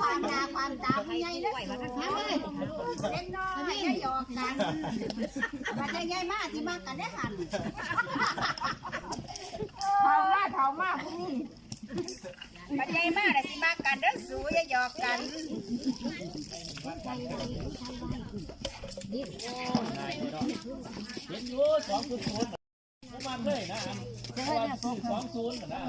ความตาความตาผู้ใหญ่เด้อสูงเล่นน้อยอย่าหยอกกันว่าจะใหญ่มากสิมากกันได้หันเท่ามากเท่ามากผู้นี้ว่าใหญ่มากได้สิมากกันเด้อสูอย่าหยอกกันเห็นอยู่สองศูน ย์ศูนย์มันเลยนะสองศูนย์นะ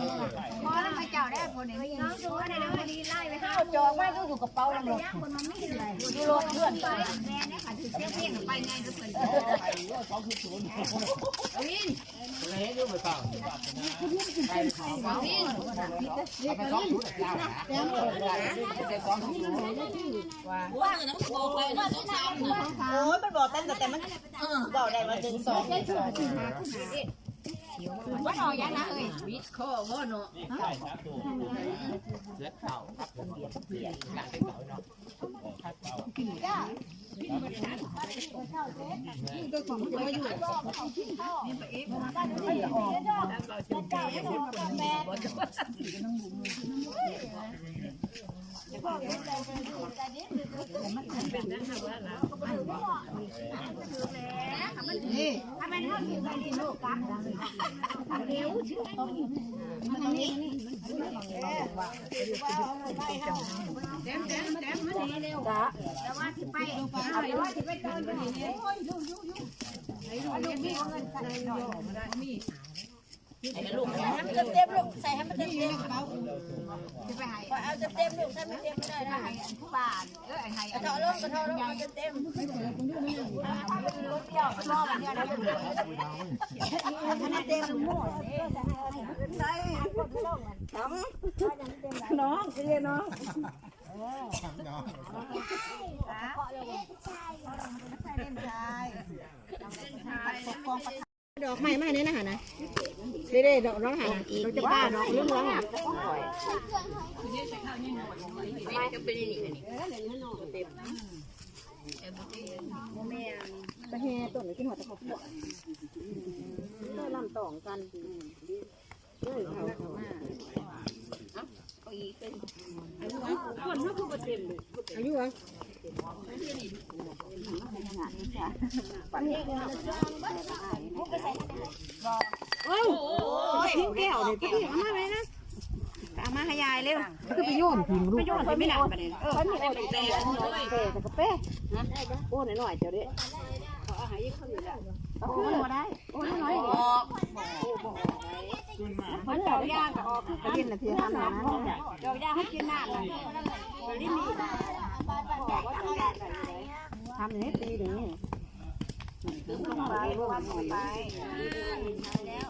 พอแล้วมาเจ้าได้คนนี้น้องสูได้แล้วดีไล่ไปห้าจองไว้ก็อยู่กระเป๋าแล้วหมดคนมันไม่อะไรอยู่รถเพื่อนไปแม่เนี่ยค่ะถือเสี้ยเพี้ยนไปไงก็เพิ่นไอ้ว่าสองศูนย์ศูนย์เลยเห็นอยู่ไปเปล่าใครเขาเอาไปสองศูนย์เจ้าแต่สองศูนย์โอ้ยมันบอกแต่แต่มันบอกได้ว่าถึงสอง ว่าหน่อยยังนะเอ้ยวิทย์ข้อบ่เนาะใช่ครับตัวเสือเข่าหลังเข่าเนาะนี่ ถ้ามันทำอยู่กันที่ลูกกันเร็วชื่อต้องมันตรงนี้แต้มแต้มแต้มมานี่เร็วแต่ว่าที่ไปแต่ว่าที่ไปเดินไปนี่โอ้ยยุ่งยุ่งยุ่งไอ้ลูกนี่เงินกันหน่อย ไอ้ลูกให้มันเต็มลูกใส่ให้มันเต็มเต็มเขาจะไปหายเอาเต็มเต็มลูกถ้าไม่เต็มไม่ได้นะให้ผู้บ้านเออให้กระเทาะลงกระเทาะลงเต็มเต็มถ้าเป็นรถเดียวรอบเดียนะมันเต็มหมดน้องเรียนน้องดอกไม้มาเนี่ยนะฮะนะ เด้ดอกร้องหานะดอกจะบ้าดอกเรื่องร้องหาตะแฮต้นที่หัวตะขบก็ลำตองกันเลยเขาเขามาคนเขาคือเต็มเลยอายุอะโอ้ย ทิ้งแก้วเลยทิ้งเอามาเลยนะเอามาให้ยายเร็วคือไปโยนทิ้งลูกไปโยนไม่หนักไปเลยเออเขามีแต่แต่แต่แต่กระเป้นะโอ้หน่อยหน่อยเจ้าเด้เขาเอาหายิ่งเขาอยู่แล้วเขาขึ้นมาได้โอ้หน่อยออกมันดอกยางก็ออกกระดิ่งนะเพี่ทำนะดอกยางให้กินน้ำนะลิ้นนี่ทำอย่างนี้ตีอย่างนี้ไปลงไปแล้ว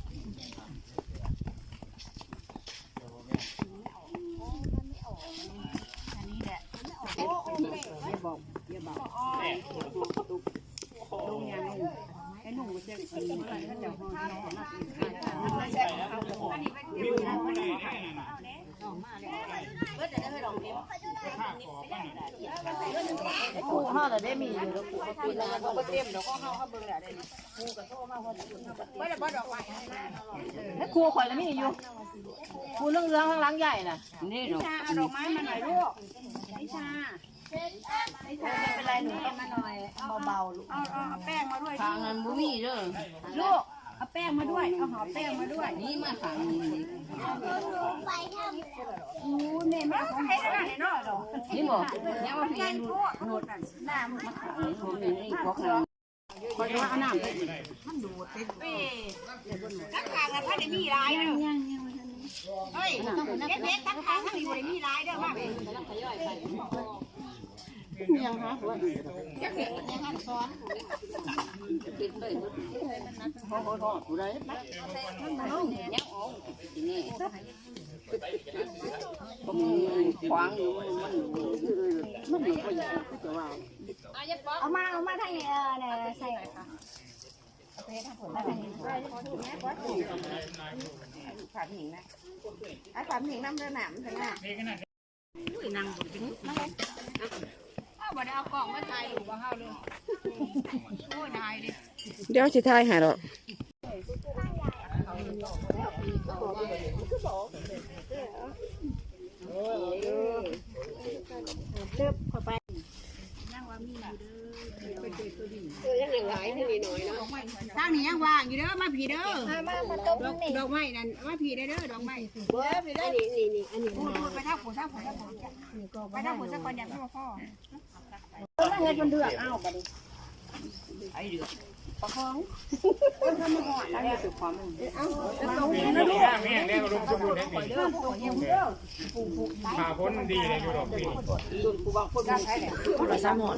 อแต่ได้มีอยู่แล้วกูก็กินแล้วมันก็เต็มเดี๋ยวก็ห่อข้าเบิ่งแหละได้กูก็โทรมาพอดีไม่ได้บ่ดอกไม้ให้ครูข่อยแล้วมีอยู่ครูเรื่องเรื่องข้างหลังใหญ่น่ะนี่ดอกชาเอาดอกไม้มาหน่อยลูกนิชานิชาไม่เป็นไรหนูเอามาหน่อยเบาๆลูกเอาแป้งมาด้วยทางนั้นบุ้มีเด้อลูก เอาแป้งมาด้วย เอาหอมแป้งมาด้วย นี่มาทางนี้อู้แม่นี่บอกยังว่าพี่นูนูดหน้ามันมาขายผมนี่พวกนั้นคนว่าเอาน้ำทั้งทางนะถ้าได้มีลายเด้อเฮ้ยเก็บเพชรทั้งทางทั้งนี้บ่ได้มีลายเด้อมาเป็น ยังฮะยังยังหันซ้อนเป็นเลยพอพอพอผู้ใดมันมางยังออกนี่มขวางอยู่มันมันมันอยู่ก็อย่างจะว่าเอามาเอามาทางนี้เออเนี่ยใส่ค่ะถามหญิงนะไอ้ถามหญิงน้ำเรือหนามใช่ไหมเอาบ่ ได้เอากล่องมาถ่ายรูปบ่เฮาเลยโอ้ยนายดิเดี๋ยวสิทายหาดอก ทางนี้ยังว่างอยู่เด้อมาผีเด้อมามาตบนี่ดอกไม้นั่นมาผีได้เด้อดอกไม้เบ้อผีได้นี่นี่นี่อันนี้พูดไปทางผู้ทางผู้ทางผู้ไปทางผู้สักคนอย่างพ่อพ่อเงินมันเดือดอ้าวไปดิแม่งได้รุมสมุนให้ดีหาพ้นดีเลยอยู่ดอกปีปลาแซลมอน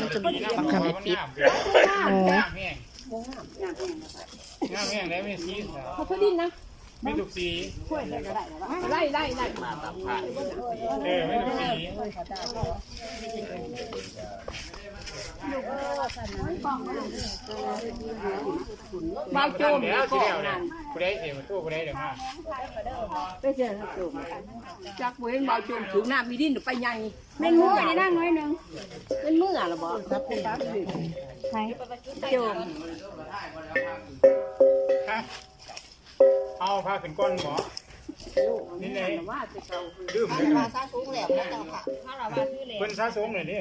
มันจะมีปลาคาเมปิดโอ้น้ำแห้งน้ำแห้งได้ไม่ซีสเขาพอดีนะไม่ถูกสีไล่ไล่ไล่มาตับผ่านเออไม่ถูกสี บ้าโจมแล้วทีเดียวเนี่ยผู้ใดเสียมาตู้ผู้ใดเดี๋ยวมาจักเว้นบ่าวจมถึงหน้ำมีดินไปใหญ่แม่นงูนี่นั่งน้อยหนึ่งเป็นมือละบ่ครับเป็นใครโจมฮะเอาผ้าขึ้นก้อนหมอ นี่ไงว่าจะเก่าดื่มเลยมาซาสูงแล้วพระเจ้าค่ะถ้าเราว่าชื่อเลยเพิ่นซาสูงเลยนี่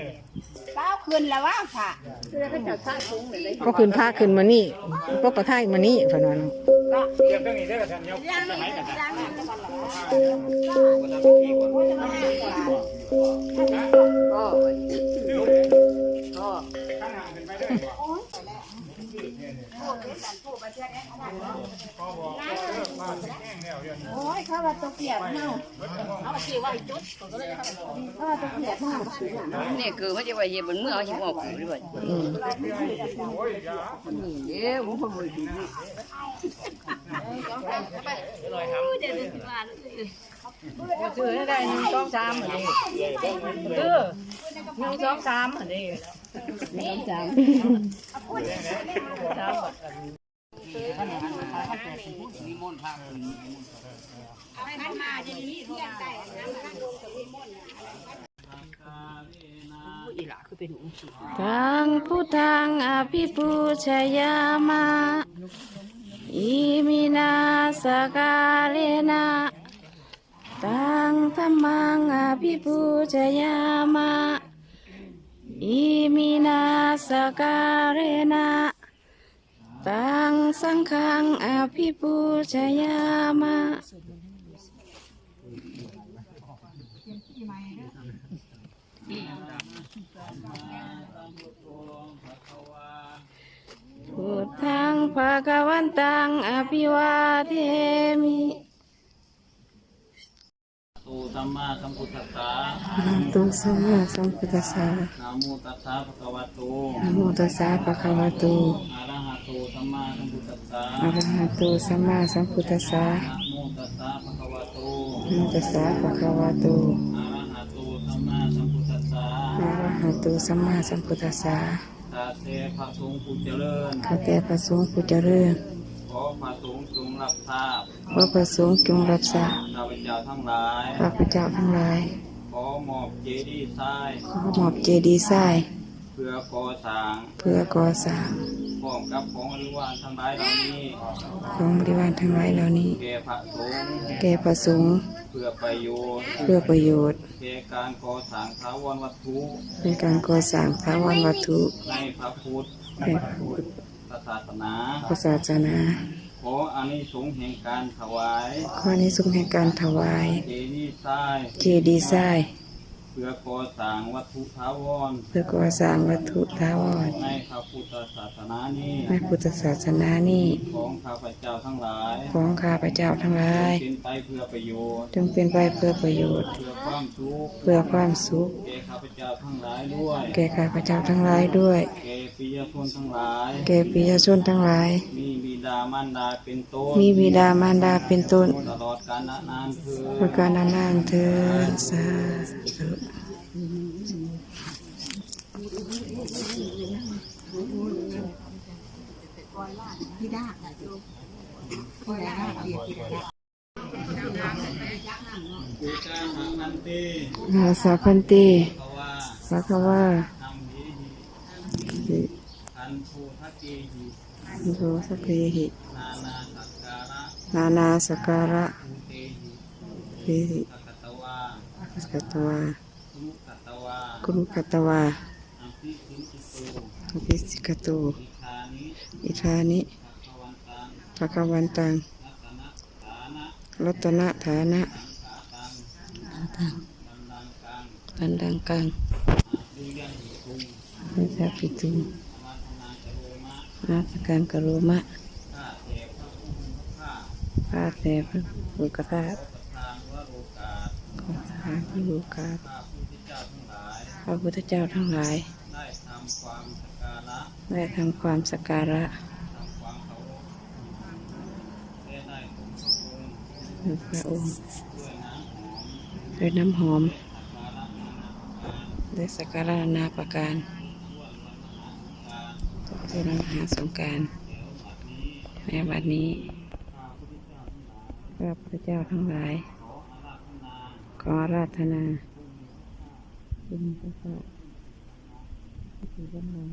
เก้าคืนแล้วว่าค่ะคือก็จะสร้างสูงเลยก็ขึ้นผ้าขึ้นมานี่พวกกระไทยมานี่ฝันวันเตรียมเครื่องนี้ได้กับท่านยกสมัยกันนะก็ดื่มเลยก็ข้างห่างขึ้นไปด้ วยบ่พอบอกเลิกผ้าแห้งแล้วเดี๋ยวนี้โอ้ยเขาว่าตัวเปียกเนาะเอาสิว่าจุดนี่คือมันจะว่าเฮ็ดบนเมื่อเอาสิออกด้วยอืมโอ้ยอย่าเด้ผมบ่บ่ดี ซื้อได้หนึ่งสองสามอนนี้ซื้อหนึ่งสองสามอันนี้หนึ่งสามสามมันมางได้น้ำมันอีหมือเป็นองค์สิทังพุทังอภิปูชยามะอิมินาสกาเลนะ ตังธรรมังอภิปูชยามะอิมินาสกาเลนะตังสังฆังอภิปูชยามะพุทธังภะคะวันตังอภิวาเทมิ ตู สัมมาสัมพุทธัสสะตุสัมมาสัมพุทธัสสะนะโมตัสสะภะคะวะโตนะโมตัสสะภะคะวะโตอะระหะโตสัมมาสัมพุทธัสสะอะระหะโตสัมมาสัมพุทธัสสะนะโมตัสสะภะคะวะโตนะโมตัสสะภะคะวะโตอะระหะโตสัมมาสัมพุทธัสสะอะระหะโตสัมมาสัมพุทธัสสะตาเตพระสงฆ์ผู้เจริญข้าแต่พระสงฆ์ผู้เจริญข อพระสงฆ์จงรับทราบขอพระสงฆ์จงรับทราบข้าพเจ้าทั้งหลายข้าพเจ้าทั้งหลาย ขอมอบเจดีย์ทรายขอมอบเจดีย์ทรายเพื่อก่อสร้างเพื่อก่อสร้างพร้อมกับของอริวารทั้งหลายเหล่านี้ของบริวารทั้งหลายเหล่านี้แก่พระสงฆ์แก่พระสงฆ์เพื่อประโยชน์เพื่อประโยชน์แก่การก่อสร้างถาวรวัตถุในการก่อสร้างถาวรวัตถุในพระพุทธใน ศาสนาพุทธศาสนาขอขออานิสงส์แห่งการถวายขอในสุขแห่งการถวาย เจดีย์ทราย เจดีย์ทรายเพื่อก่อสร้างวัตถุถาวร เพื่อก่อสร้างวัตถุถาวร ในพระพุทธศาสนานี้ในพุทธศาสนานี้ ของข้าพเจ้าทั้งหลาย ของข้าพเจ้าทั้งหลาย เป็นไปเพื่อประโยชน์ จงเป็นไปเพื่อประโยชน์ เพื่อความสุข เพื่อความสุข แก่ข้าพเจ้าทั้งหลายด้วย แก่ข้าพเจ้าทั้งหลายด้วย แก่ปิยชนทั้งหลาย แก่ปิยชนทั้งหลาย มีบิดามารดาเป็นต้น มีบิดามารดาเป็นต้น ตลอดกาลนานเพื่อประการนานๆเถิดสาธุ ปูชาหามันเตอาสาพันติภาวาภะคะวานัมหิอันภูทักเกหิมิโสสกเพหินานาสักการะนานาสการะภูเตหิเพหิสักตวา สกัตวาทุกัตวากุรุกัตวาอัมพิสินจิโตอภิสิกตุอิทานิอิทานิภควันตังภะคะวันตังรัตนะฐานะรัตนะฐานะตังตังบันดังกังตันดังกังดุยังหิตุงนิสาปิตุมาธนาสการกโรมะข้าแต่พระผู้มีพระภาคพาแต่พระบุกธาตุทางวโรกาสขอสาธุลูกาข้า ระพุทธเจ้าทั้งหลาย ได้ทำความสักการะได้ทำความสักการะทำความเคารพและได้สมพระองค์พระองค์ด้วยน้ำหอมด้วยน้ำหอมสักการะนานาประการได้สักการะนานาประการทุกมหาสงกรารในวันนี้พระพุทธเจ้าทั้งหลายขออาราธนา คุณพระพุทธที่บ้านเรา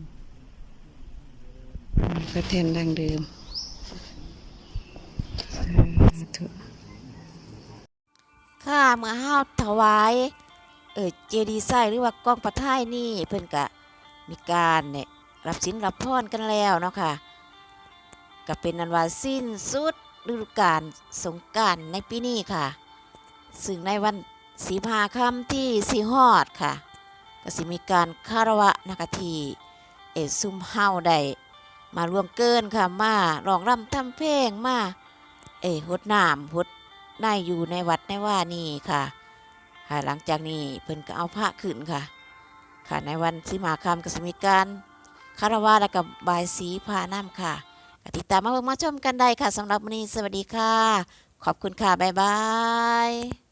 พระเทนดังเดิมสาธุค่ะเมื่อห้าถวาย เออเจดีไซหรือว่ากล้องประท่ายนี่เพิ่นกะมีการเนี่ยรับสินรับพรกันแล้วเนาะค่ะก็เป็นนันวาสิ้นสุดฤดูกาลสงการในปีนี้ค่ะ ซึ่งในวัน สีพาคำที่สีฮอดค่ะก็สิมีการคารวะนะคะทีเอซุ่มเฮาได้มาร่วมเกินค่ะมาร้องรำทำเพลงมาเออหดน้ำหดได้อยู่ในวัดในว่านี่ค่ะค่ะหลังจากนี้เพิ่นก็เอาพระขึ้นค่ะ ค่ะในวันสิมาคำก็จะมีการคารวะและกับบายสีพาน้ำค่ะติดตามมาเบิ่งมาชมกันได้ค่ะสำหรับวันนี้สวัสดีค่ะ ขอบคุณค่ะ บ๊ายบาย